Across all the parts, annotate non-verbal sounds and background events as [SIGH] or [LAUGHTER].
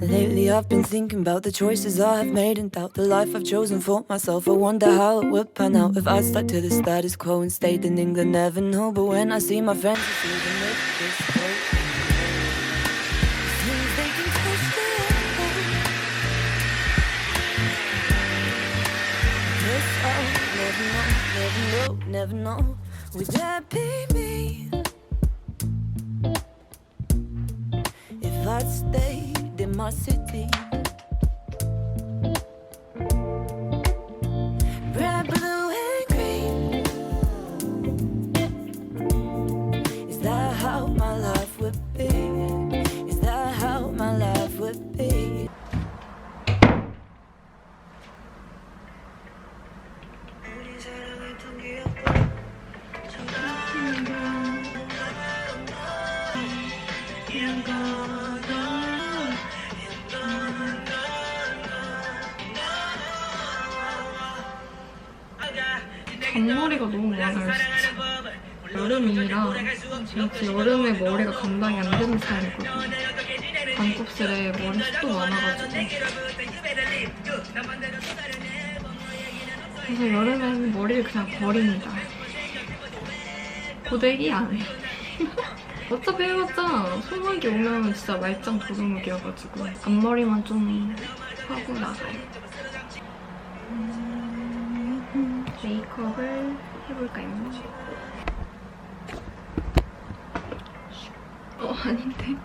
Lately, I've been thinking about the choices I have made and doubt the life I've chosen for myself. I wonder how it would pan out if I stuck to the status quo and stayed in England. Never know, but when I see my friends, it's even with this never know, never know. Would that be me? If I'd stayed in my city. 그래서 여름에는 머리를 그냥 버립니다 고데기 안 해요 [LAUGHS] 어차피 해봤자 소나기 오면 진짜 말짱 도루묵이어가지고 앞머리만 좀 하고 나가요 메이크업을 해볼까요? 어, 아닌데.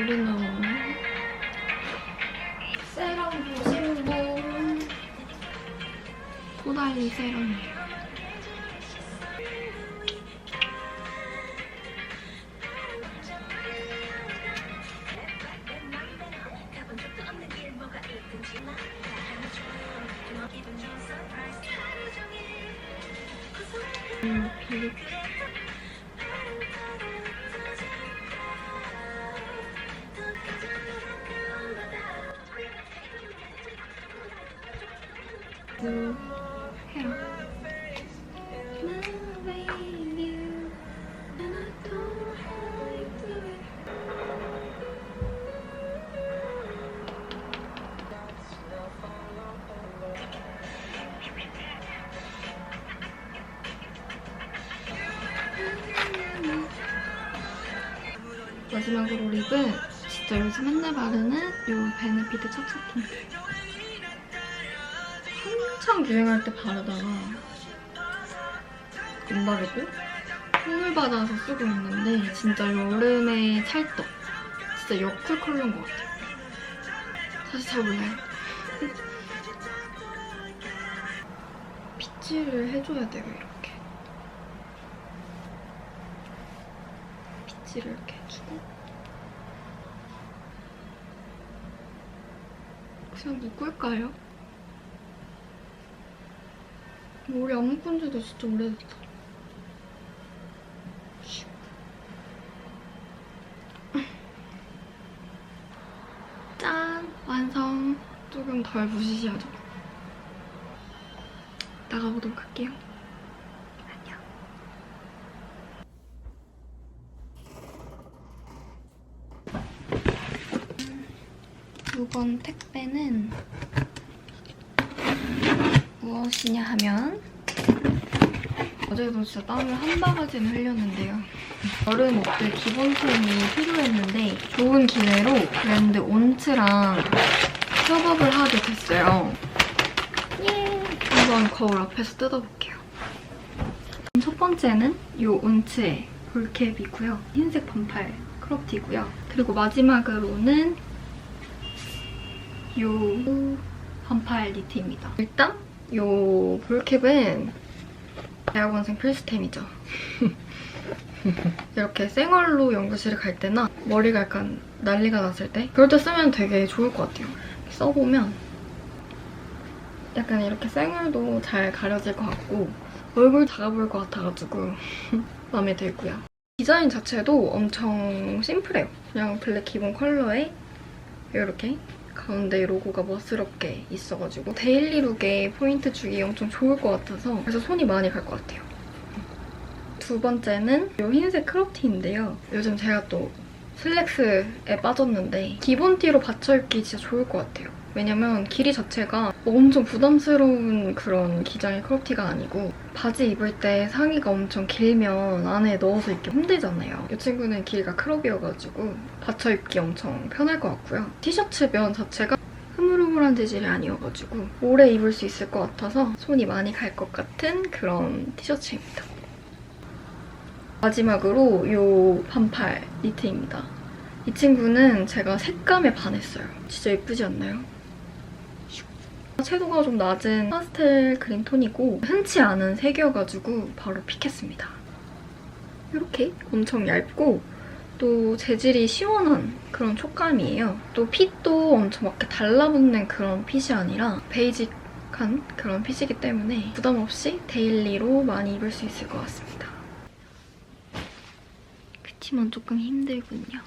노래 나오네. 세럼 보신 분. 토달리 세럼이에요. 음, 마지막으로 립은 진짜 요즘 맨날 바르는 요 베네피트 찹쌀 틴트. 한창 유행할 때 바르다가 안 바르고 선물 받아서 쓰고 있는데 진짜 여름에 찰떡. 진짜 여쿨 컬러인 것 같아요. 사실 잘 몰라요. 빗질을 해줘야 돼요, 이렇게. 빗질을 이렇게 해주고 그냥 묶을까요? 머리 안 묶은 지도 진짜 오래됐다. 슉. 짠! 완성! 조금 덜 부시시하죠? 나가보도록 할게요. 이번 택배는 무엇이냐 하면 어제도 진짜 땀을 한 바가지는 흘렸는데요. 여름 옷들 기본템이 필요했는데 좋은 기회로 브랜드 온츠랑 협업을 하게 됐어요. 예! 한번 거울 앞에서 뜯어볼게요. 첫 번째는 이 온츠의 볼캡이고요. 흰색 반팔 크롭티고요. 그리고 마지막으로는 요 반팔 니트입니다. 일단 요 볼캡은 대학원생 필수템이죠. [LAUGHS] 이렇게 생얼로 연구실을 갈 때나 머리가 약간 난리가 났을 때 그럴 때 쓰면 되게 좋을 것 같아요. 써보면 약간 이렇게 생얼도 잘 가려질 것 같고 얼굴 작아 보일 것 같아가지고 [LAUGHS] 마음에 들고요. 디자인 자체도 엄청 심플해요. 그냥 블랙 기본 컬러에 이렇게 가운데 로고가 멋스럽게 있어가지고 데일리룩에 포인트 주기 엄청 좋을 것 같아서 그래서 손이 많이 갈 것 같아요. 두 번째는 이 흰색 크롭티인데요. 요즘 제가 또 슬랙스에 빠졌는데 기본 티로 받쳐 입기 진짜 좋을 것 같아요. 왜냐면 길이 자체가 엄청 부담스러운 그런 기장의 크롭티가 아니고 바지 입을 때 상의가 엄청 길면 안에 넣어서 입기 힘들잖아요. 이 친구는 길이가 크롭이어가지고 받쳐 입기 엄청 편할 것 같고요. 티셔츠 면 자체가 흐물흐물한 재질이 아니어가지고 오래 입을 수 있을 것 같아서 손이 많이 갈 것 같은 그런 티셔츠입니다. 마지막으로 이 반팔 니트입니다. 이 친구는 제가 색감에 반했어요. 진짜 예쁘지 않나요? 채도가 좀 낮은 파스텔 그린 톤이고 흔치 않은 색이어가지고 바로 픽했습니다. 이렇게 엄청 얇고 또 재질이 시원한 그런 촉감이에요. 또 핏도 엄청 막 달라붙는 그런 핏이 아니라 베이직한 그런 핏이기 때문에 부담 없이 데일리로 많이 입을 수 있을 것 같습니다. 그치만 조금 힘들군요.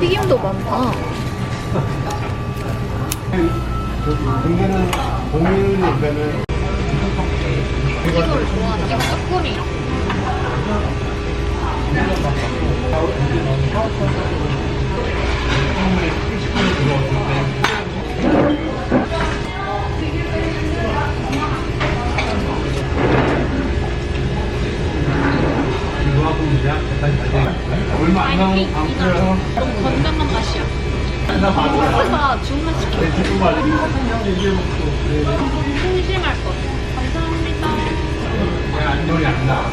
튀김도 많다. 공개는 공유는 오면은 이거를 좋아하는 이거 쭈꾸미랑. 이거 하고 이제 약간 잘 얼마 안 나온 방패라서 건강한 맛이야. 나 맞아. 그래서 주문시켜. 내 주고 말해. 이제 심심할 거. 감사합니다. 내가 안 놀이 안 나.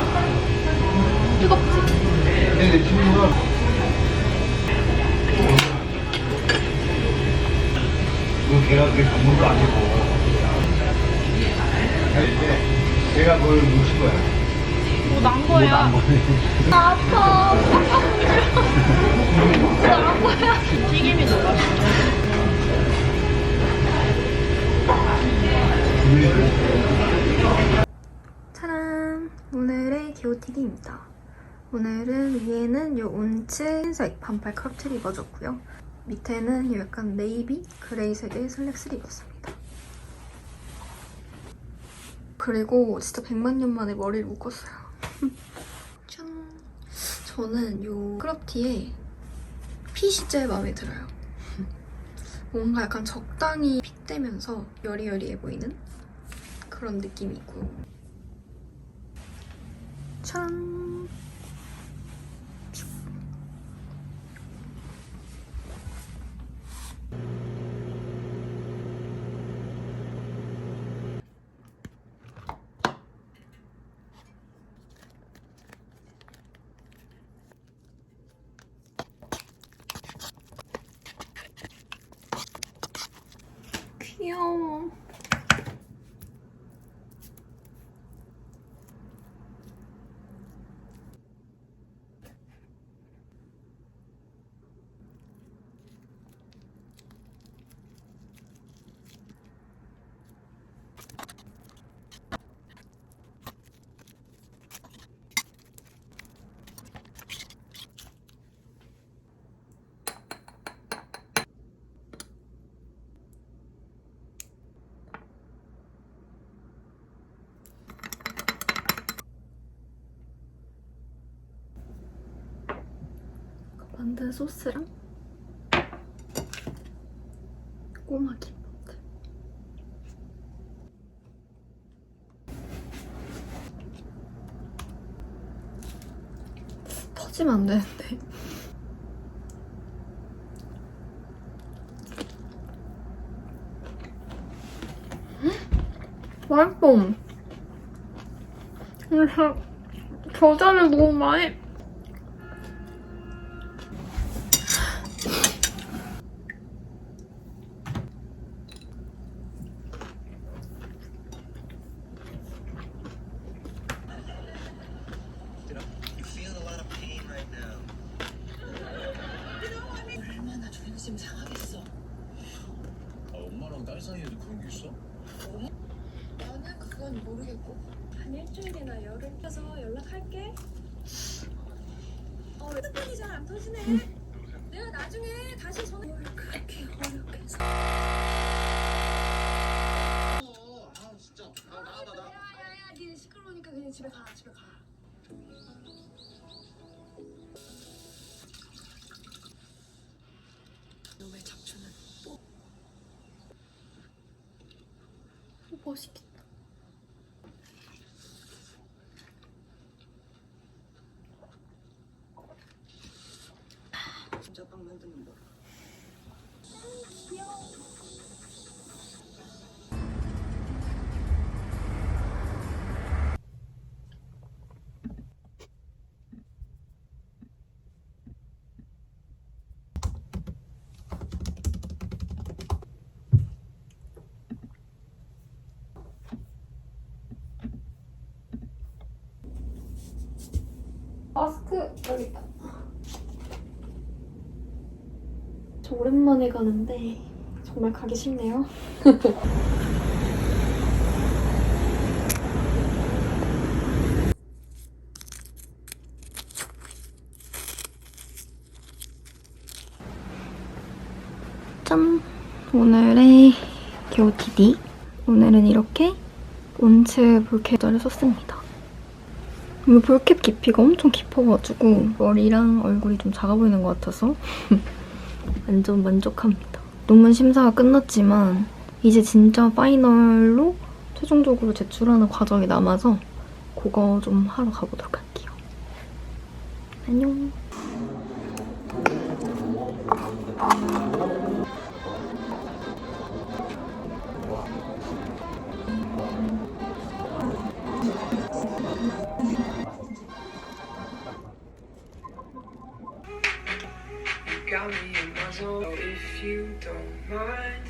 뜨겁지? 근데 내 친구가 그 걔가 그게 전문도 아니고 걔가 그걸 묻힌 거야. 거야. 나 [LAUGHS] 아파. 나안 거야. 튀김이 너무 맛있어. 짜란! 오늘의 기호티기입니다. 오늘은 위에는 이 운치 흰색 반팔 크롭트를 입어줬고요. 밑에는 이 약간 네이비 그레이색의 슬랙스를 입었습니다. 그리고 진짜 100만 년 만에 머리를 묶었어요. 짠! 저는 이 크롭티에 핏이 제일 마음에 들어요. [LAUGHS] 뭔가 약간 적당히 핏되면서 여리여리해 보이는 그런 느낌이 있고 짠! 귀여워. 만든 소스랑 파마 키보드. 터지면 안 되는데. 맛있어. 그래서 겨자를 너무 많이 You feel a lot of pain right now. 얼마나 조용심 상하겠어. 아, 엄마랑 딸 사이에도 그런 게 있어? 나는 그건 모르겠고. 한 일주일이나 열흘 펴서 연락할게. 어, 핸드폰이 잘 안 터지네. 내가 나중에 다시 전화. 뭘 그렇게 어렵게 해서. 아 진짜. 아 나가봐 나. 야야야, 니네 시끄러우니까 그냥 집에 가, 집에 가. 너왜 잡초는? 멋있겠다. 진짜 빵 만드는 거. 있다. 저 오랜만에 가는데 정말 가기 싫네요. [LAUGHS] 짠! 오늘의 겨우TD. 오늘은 이렇게 온츠 볼캡을 썼습니다. 이 볼캡 깊이가 엄청 깊어가지고 머리랑 얼굴이 좀 작아 보이는 것 같아서 [LAUGHS] 완전 만족합니다. 논문 심사가 끝났지만 이제 진짜 파이널로 최종적으로 제출하는 과정이 남아서 그거 좀 하러 가보도록 할게요. 안녕. You don't mind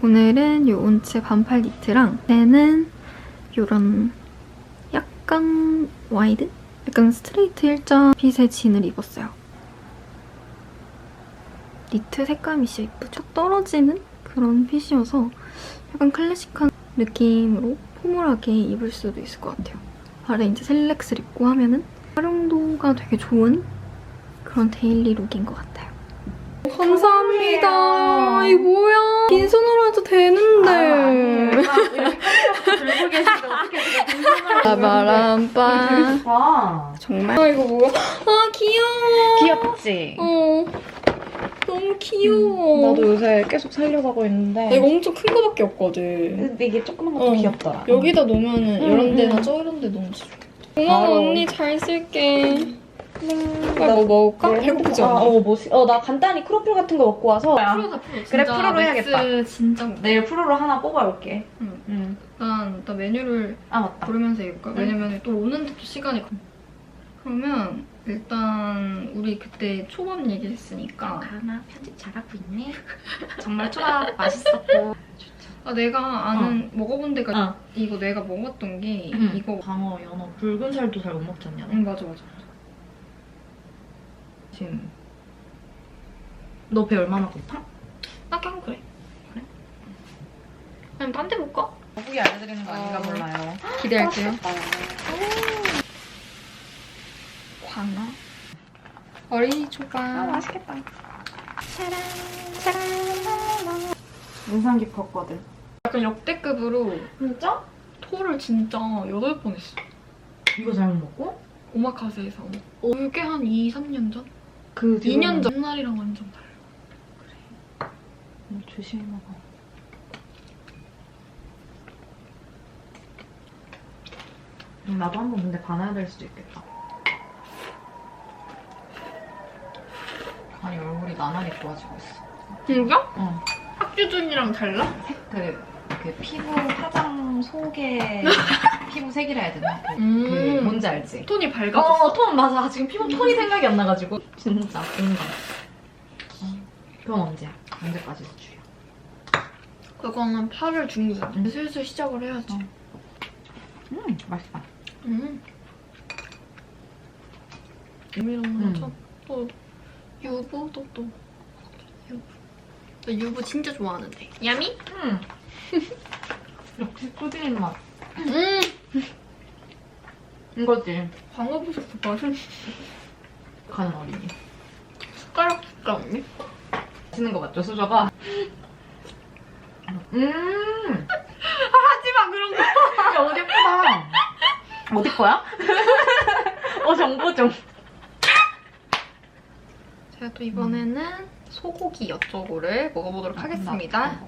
오늘은 요 온츠 반팔 니트랑 얘는 요런 약간 와이드? 약간 스트레이트 일자 핏의 진을 입었어요. 니트 색감이 진짜 예쁘죠? 떨어지는 그런 핏이어서 약간 클래식한 느낌으로 포멀하게 입을 수도 있을 것 같아요. 아래 이제 셀렉스를 입고 하면은 활용도가 되게 좋은 그런 데일리 룩인 것 같아요. 감사합니다. 이 뭐야? 빈손으로 해도 되는데. 들고 계신데 어떻게 그게 빈손으로 빠바람빠. 와 정말. 아 이거 뭐야? 아 귀여워. 귀엽지? 어. 너무 귀여워. 나도 요새 계속 살려고 하고 있는데 나 이거 엄청 큰 거밖에 없거든. 근데 이게 조그만 것도 어. 귀엽더라 여기다 놓으면은 응, 이런 데나 응. 저런 데 너무 좋겠다. 고마워 바로. 언니 잘 쓸게. 빨리 뭐 먹을까? 배고프지 않아? 어, 뭐, 시- 어, 나 간단히 크로플 같은 거 먹고 와서 프로다 프로. 그래, 프로로 해야겠다. 진짜. 내일 프로로 하나 뽑아올게 응. 응. 일단, 일단 메뉴를 아 맞다 부르면서 읽을까? 응. 왜냐면 또 오는데 또 시간이 가. 그러면 일단 우리 그때 초밥 얘기했으니까 가나 편집 잘하고 있네 [LAUGHS] 정말 초밥 맛있었고 아 내가 아는 먹어본 데가 어. 이거 내가 먹었던 게 응. 이거 방어 연어 붉은 살도 잘 못 먹지 않냐 응 맞아 맞아 지금 너 배 얼마나 고파? 나 그냥 그래. 그래? 그냥 딴데 볼까? 거북이 알려드리는 거 아닌가 어. 몰라요. 기대할게요. 광어. 어린이 초밥. 아, 맛있겠다. 짜란, 짜란. 인상 깊었거든. 약간 역대급으로 진짜? 토를 진짜 8번 했어. 이거 잘못 먹고? 오마카세에서. 어, 이게 한 2, 3년 전? 그 2년 전. 옛날이랑 완전 달라. 음, 조심히 먹어. 음, 나도 한번 근데 반해야 될 수도 있겠다. 아니 얼굴이 나날이 좋아지고 있어. 진짜? 어. 학규준이랑 달라? 그, 그 피부 화장 속에 [LAUGHS] 피부 색이라 해야 되나? 그, 음. 그 뭔지 알지? 톤이 밝아졌어. 어, 톤 맞아. 지금 피부 톤이 생각이 안 나가지고. 진짜 공감. 어, 그건 언제야? 언제까지 주야? 그거는 8월 중이야. 음. 슬슬 시작을 해야지. 어. 음, 맛있다. 음. 이런 음. 거또 유부도 또 유부. 나 유부 진짜 좋아하는데. 야미? 음. [LAUGHS] 역시 꾸준한 맛. 음. 이거지. 광어부스 맛은 가는 어린이. 숟가락 숟가락네. 맛있는 거 맞죠, 수저가? 음. [LAUGHS] 하지마 그런 거. 야, 옷 예쁘다. 어디 거야? [LAUGHS] 어, 정보 좀. 제가 또 이번에는 소고기 엿저고를 먹어보도록 하겠습니다.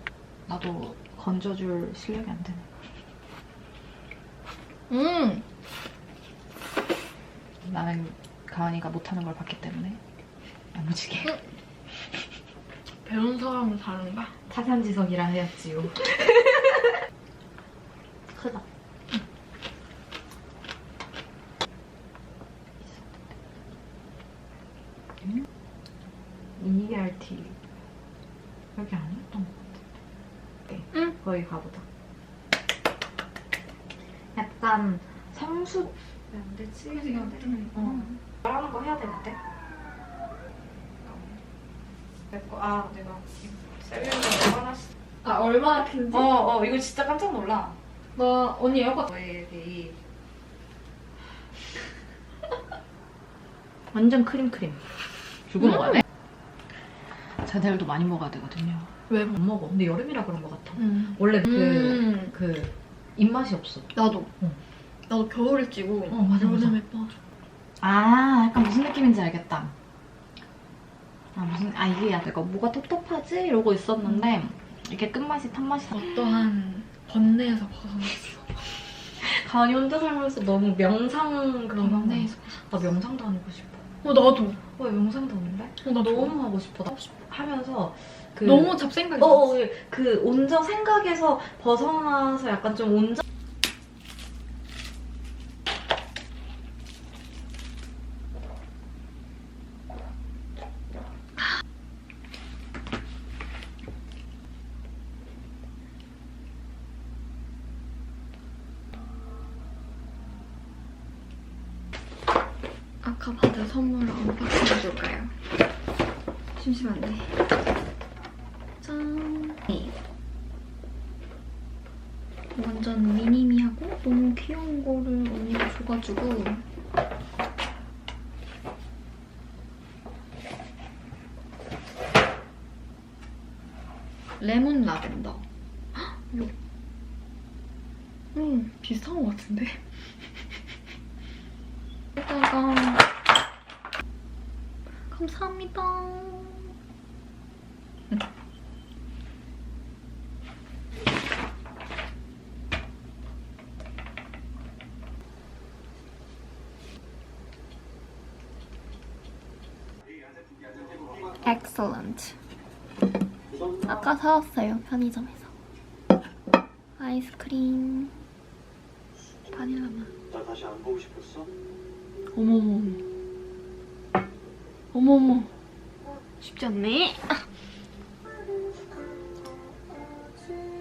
나도 건져줄 실력이 안 되네. 음. 나는 가은이가 못하는 걸 봤기 때문에 야무지게. 배운 사람은 다른가? 타산지석이라 해야지요. [LAUGHS] 크다. 음? ERT 여기 아니었던 것 같은데. 응. 거기 가보자. 약간 성수 왜안 되지? 어. 말하는 거 해야 되는데. 내거 아 내가 셀린더 화났어. 아 얼마나 큰지? 어, 어, 이거 진짜 깜짝 놀라. 나 언니 에어컨 너의 이 완전 크림 크림. 주고 먹어야 돼? 자들도 많이 먹어야 되거든요. 왜? 못 먹어. 근데 여름이라 그런 것 같아. 음. 원래 그, 음. 그 입맛이 없어. 나도. 응. 나도 겨울에 찌고 어, 맞아, 맞아. 여름에 빠져. 아, 약간 무슨 느낌인지 알겠다. 아, 무슨, 아, 이게 약간 내가 뭐가 텁텁하지? 이러고 있었는데, 이렇게 끝맛이 탄맛이 나. 어떠한 번뇌에서 벗어났어. [LAUGHS] 가은이 혼자 살면서 너무 명상 그런 거 하네. 번뇌에서. 나 명상 다니고 싶어. 어 나도. 어, 명상 다니는데? 어, 나 너무 너무 하고 싶어. 나 하면서 그 너무 잡생각이 어, 어, 어, 그 온전 생각에서 벗어나서 약간 좀 온전 아까 받은 선물을 언박싱 해볼까요? 심심한데. 짠. 네. 완전 미니미하고 너무 귀여운 거를 언니가 줘가지고 레몬 라벤더. 헉, 이거. 음, 비슷한 것 같은데? [LAUGHS] 여기다가 감사합니다. Excellent. 아까 사왔어요 편의점에서. 아이스크림 바닐라맛. 나 다시 안 보고 싶었어? 어머머. 어머머. 쉽지 않네.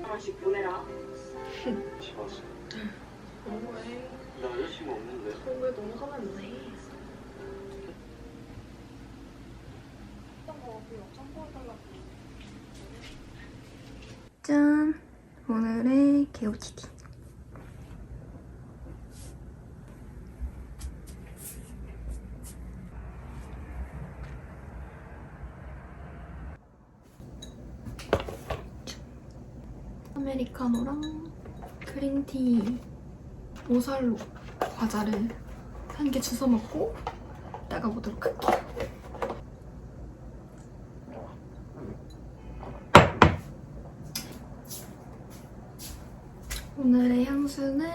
하나씩 보내라. [LAUGHS] 집왔어 나 여자친구 없는데 왜 너무 화가 나네. 짠! 오늘의 개오치티 아메리카노랑 크림티 모살로 과자를 한 개 주워 먹고 나가보도록 할게요.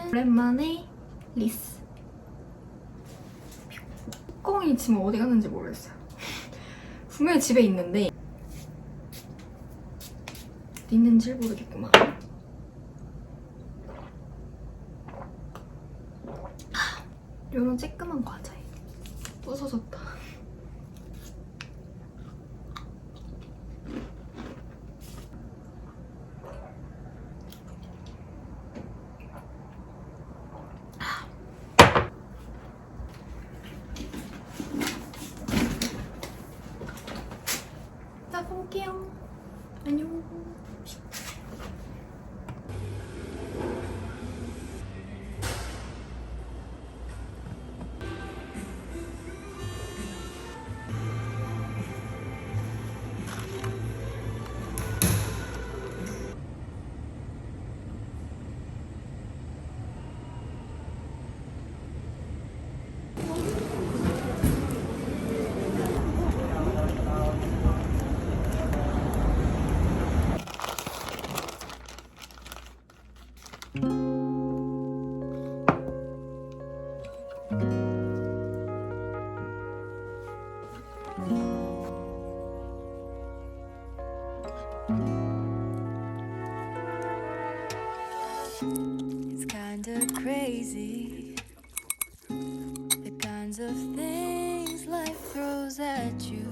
오랜만에 리스. 뚜껑이 지금 어디 갔는지 모르겠어요. 분명히 집에 있는데 어디 있는지 모르겠구만. 이런 쬐끄만 과자에 부서졌다. Crazy. The kinds of things life throws at you.